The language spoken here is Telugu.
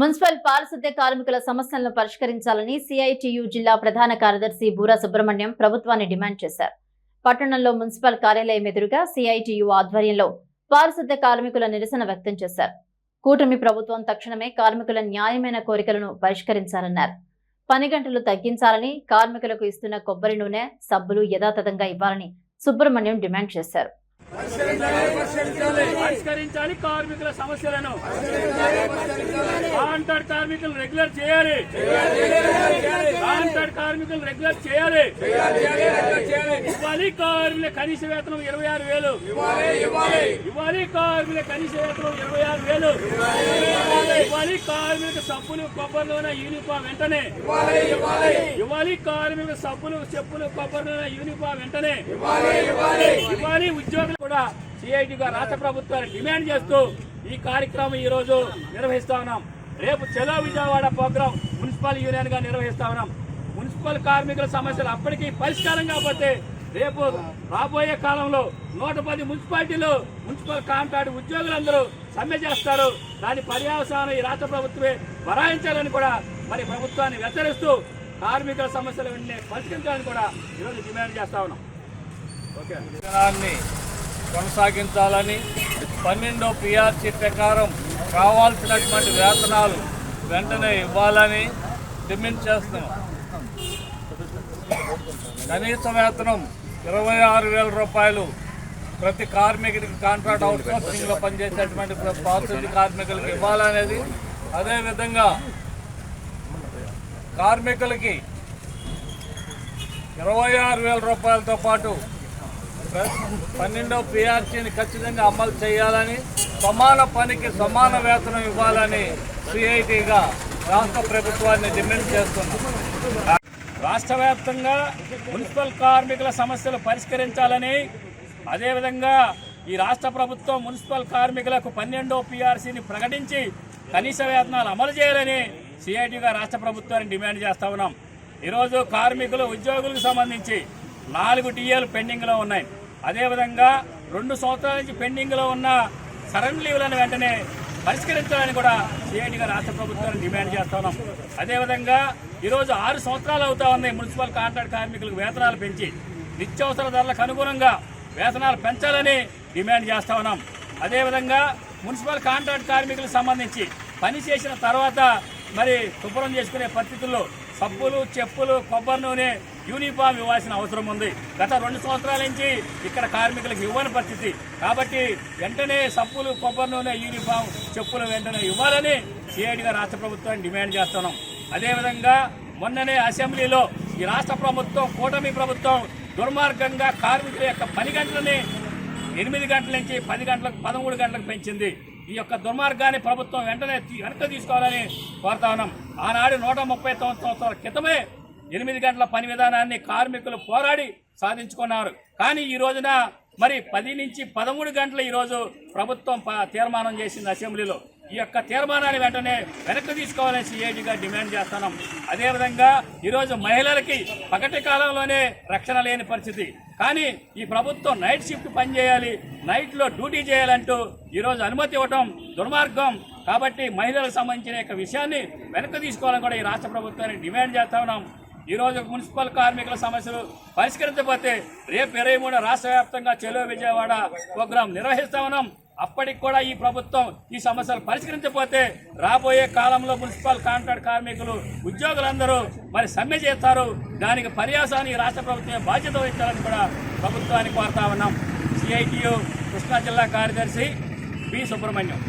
మున్సిపల్ పారిశుద్ధ్య కార్మికుల సమస్యలను పరిష్కరించాలని సిఐటియు జిల్లా ప్రధాన కార్యదర్శి బూరా సుబ్రహ్మణ్యం ప్రభుత్వాన్ని డిమాండ్ చేశారు. పట్టణంలో మున్సిపల్ కార్యాలయం ఎదురుగా సిఐటియు ఆధ్వర్యంలో పారిశుద్ధ్య కార్మికుల నిరసన వ్యక్తం చేశారు. కూటమి ప్రభుత్వం తక్షణమే కార్మికుల న్యాయమైన కోరికలను పరిష్కరించాలన్నారు. పని గంటలు తగ్గించాలని కార్మికులకు ఇస్తున్న కొబ్బరి నూనె సబ్బులు యథాతథంగా ఇవ్వాలని సుబ్రహ్మణ్యం డిమాండ్ చేశారు. పరిష్కరించాలి కార్మికుల సమస్యలను. కాంట్రాక్ట్ కార్మికులు రెగ్యులర్ చేయాలి. కాంట్రాక్ట్ కార్మికులు రెగ్యులర్ చేయాలి. ఇవ్వాలి కార్మికుల కనీస వేతనం ఇరవై ఆరు వేలు. ఇవ్వాలి కార్మికుల కనీస వేతనం ఇరవై ఆరు వేలు. ఇవ్వాలి కార్మిక సబ్బులు కొబ్బరి నూనె యూనిఫామ్ వెంటనే. ఇవ్వాలి కార్మిక సబ్బులు చెప్పులు కొబ్బరి నూనె యూనిఫామ్ వెంటనే. ఇవ్వాలి ఉద్యోగులు కూడా సిఐటిగా రాష్ట్ర ప్రభుత్వాన్ని డిమాండ్ చేస్తూ ఈ కార్యక్రమం ఈ రోజు నిర్వహిస్తా ఉన్నాం. రేపు చలో విజయవాడ ప్రోగ్రాం మున్సిపల్ యూనియన్గా నిర్వహిస్తా ఉన్నాం. మున్సిపల్ కార్మికుల సమస్యలు అప్పటికీ పరిష్కారం కాకపోతే రేపు రాబోయే కాలంలో నూట పది మున్సిపాలిటీలు మున్సిపల్ కాంట్రాక్ట్ ఉద్యోగులందరూ సమ్మె చేస్తారు. దాని పర్యవసానం ఈ రాష్ట్ర ప్రభుత్వమే భరాయించాలని కూడా మరి ప్రభుత్వాన్ని వెచ్చరిస్తూ కార్మికుల సమస్యలు వెంటనే పరిష్కరించాలని కూడా ఈరోజు డిమాండ్ చేస్తా ఉన్నాం. విధానాన్ని కొనసాగించాలని పన్నెండో పిఆర్సీ ప్రకారం కావాల్సినటువంటి వేతనాలు వెంటనే ఇవ్వాలని డిమాండ్ చేస్తున్నాం. కనీస వేతనం ఇరవై ఆరు వేల రూపాయలు. ప్రతి కార్మికుడికి కాంట్రాక్ట్ అవుట్సోర్సింగ్లో పనిచేసేటువంటి పారిశుద్ధ్య కార్మికులకు ఇవ్వాలనేది. అదేవిధంగా కార్మికులకి ఇరవై ఆరు వేల రూపాయలతో పాటు పన్నెండో పిఆర్సీని ఖచ్చితంగా అమలు చేయాలని సమాన పనికి సమాన వేతనం ఇవ్వాలని సిఐటిగా రాష్ట్ర ప్రభుత్వాన్ని డిమాండ్ చేస్తున్నాం. రాష్ట్ర వ్యాప్తంగా మున్సిపల్ కార్మికుల సమస్యలు పరిష్కరించాలని అదేవిధంగా ఈ రాష్ట్ర ప్రభుత్వం మున్సిపల్ కార్మికులకు పన్నెండో పీఆర్సీని ప్రకటించి కనీస వేతనాలు అమలు చేయాలని సిఐటిగా రాష్ట్ర ప్రభుత్వాన్ని డిమాండ్ చేస్తా ఉన్నాం. ఈరోజు కార్మికులు ఉద్యోగులకు సంబంధించి నాలుగు టీఏలు పెండింగ్లో ఉన్నాయి. అదేవిధంగా రెండు సంవత్సరాల నుంచి పెండింగ్లో ఉన్న సడన్ లీవ్లను వెంటనే పరిష్కరించాలని కూడా సిఐటిగా రాష్ట్ర ప్రభుత్వాన్ని డిమాండ్ చేస్తున్నాం అదేవిధంగా ఈరోజు ఆరు సంవత్సరాలు అవుతా ఉన్నాయి మున్సిపల్ కాంట్రాక్ట్ కార్మికులకు వేతనాలు పెంచి. నిత్యావసర ధరలకు అనుగుణంగా వేతనాలు పెంచాలని డిమాండ్ చేస్తా ఉన్నాం. అదేవిధంగా మున్సిపల్ కాంట్రాక్ట్ కార్మికులకు సంబంధించి పని చేసిన తర్వాత మరి శుభ్రం చేసుకునే పరిస్థితుల్లో సబ్బులు చెప్పులు కొబ్బరి నూనె యూనిఫామ్ ఇవ్వాల్సిన అవసరం ఉంది. గత రెండు సంవత్సరాల నుంచి ఇక్కడ కార్మికులకు ఇవ్వని పరిస్థితి. కాబట్టి వెంటనే సబ్బులు కొబ్బరి నూనె యూనిఫామ్ చెప్పులు వెంటనే ఇవ్వాలని సిఐడిగా రాష్ట్ర ప్రభుత్వాన్ని డిమాండ్ చేస్తున్నాం. అదేవిధంగా మొన్ననే అసెంబ్లీలో ఈ రాష్ట్ర ప్రభుత్వం కూటమి ప్రభుత్వం దుర్మార్గంగా కార్మికుల యొక్క పని గంటలని ఎనిమిది గంటల నుంచి పది గంటలకు పదమూడు గంటలకు పెంచింది. ఈ యొక్క దుర్మార్గాన్ని ప్రభుత్వం వెంటనే వెనక్కి తీసుకోవాలని కోరుతా ఉన్నాం ఆనాడు నూట ముప్పై సంవత్సరాల క్రితమే ఎనిమిది గంటల పని విధానాన్ని కార్మికులు పోరాడి సాధించుకున్నారు. కానీ ఈ రోజున మరి పది నుంచి పదమూడు గంటల ఈరోజు ప్రభుత్వం ప- తీర్మానం చేసింది అసెంబ్లీలో. ఈ యొక్క తీర్మానాన్ని వెంటనే వెనక్కి తీసుకోవాలని సిఐడిగా డిమాండ్ చేస్తున్నాం. అదేవిధంగా ఈరోజు మహిళలకి పగటి కాలంలోనే రక్షణ లేని పరిస్థితి. కానీ ఈ ప్రభుత్వం నైట్ షిఫ్ట్ పనిచేయాలి నైట్లో డ్యూటీ చేయాలంటూ ఈరోజు అనుమతి ఇవ్వటం దుర్మార్గం. కాబట్టి మహిళలకు సంబంధించిన యొక్క విషయాన్ని వెనక్కి తీసుకోవాలని కూడా ఈ రాష్ట్ర ప్రభుత్వాన్ని డిమాండ్ చేస్తా ఉన్నాం. ఈరోజు మున్సిపల్ కార్మికుల సమస్యలు పరిష్కరించకపోతే రేపు ఇరవై మూడు రాష్ట్ర వ్యాప్తంగా చెలో విజయవాడ ప్రోగ్రాం నిర్వహిస్తా ఉన్నాం. అప్పటికి కూడా ఈ ప్రభుత్వం ఈ సమస్యలు పరిష్కరించకపోతే రాబోయే కాలంలో మున్సిపల్ కాంట్రాక్ట్ కార్మికులు ఉద్యోగులందరూ మరి సమ్మె చేస్తారు. దానికి పర్యాసాన్ని రాష్ట్ర ప్రభుత్వమే బాధ్యత వహించాలని కూడా ప్రభుత్వాన్ని కోరుతా ఉన్నాం. సిఐటియు కృష్ణా జిల్లా కార్యదర్శి బి సుబ్రహ్మణ్యం.